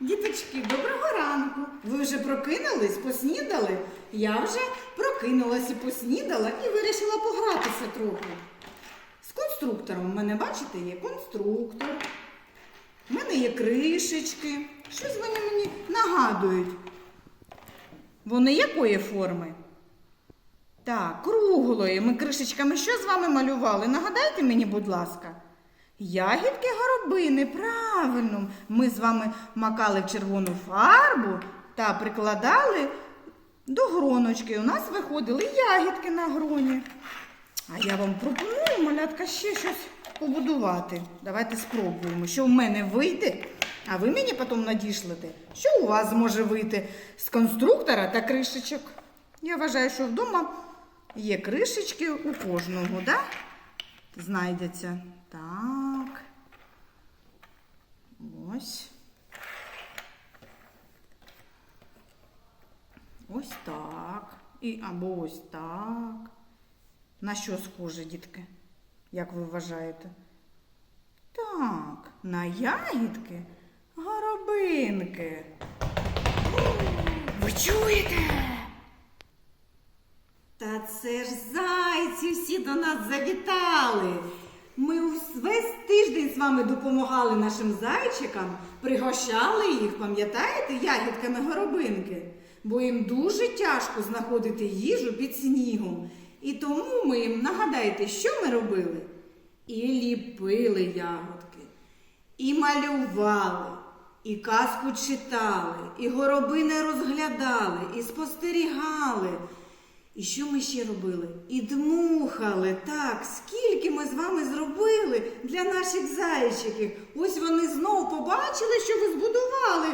Дітки, доброго ранку. Ви вже прокинулись, поснідали? Я вже прокинулась і поснідала і вирішила погратися трохи. З конструктором у мене, бачите, є конструктор. У мене є кришечки. Щось вони мені нагадують. Вони якої форми? Так, круглої. Ми кришечками що з вами малювали? Нагадайте мені, будь ласка. Ягідки горобини, правильно. Ми з вами макали в червону фарбу та прикладали до гроночки. У нас виходили ягідки на гроні. А я вам пропоную, малятка, ще щось побудувати. Давайте спробуємо, що в мене вийде, а ви мені потім надішлете, що у вас зможе вийти з конструктора та кришечок. Я вважаю, що вдома є кришечки у кожного, да? Знайдеться. Так. Ось. Ось так. І або ось так. На що схоже, дітки? Як ви вважаєте? Так, на ягідки горобинки. Ви чуєте? Та це ж зайці всі до нас завітали. Ми весь тиждень з вами допомагали нашим зайчикам, пригощали їх, пам'ятаєте, ягідками горобинки, бо їм дуже тяжко знаходити їжу під снігом. І тому ми їм нагадайте, що ми робили? І ліпили ягодки, і малювали, і казку читали, і горобини розглядали, і спостерігали. І що ми ще робили? І дмухали. Так, скільки з вами зробили для наших зайчиків. Ось вони знову побачили, що ви збудували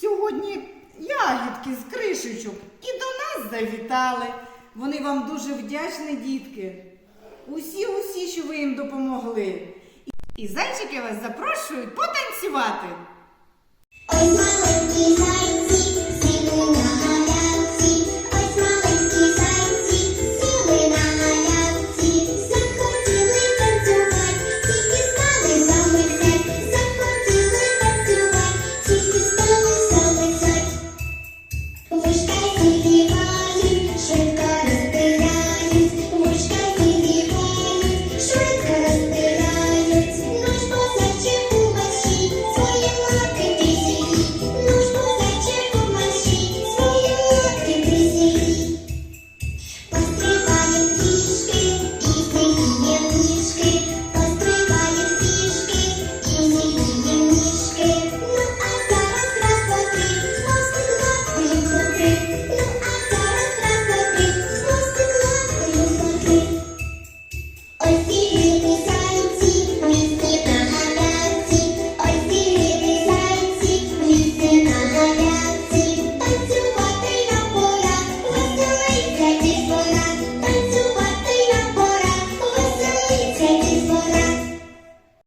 сьогодні ягідки з кришечок. І до нас завітали. Вони вам дуже вдячні, дітки. Усі, усі, що ви їм допомогли. І зайчики вас запрошують потанцювати. Ой, маленький зайчик,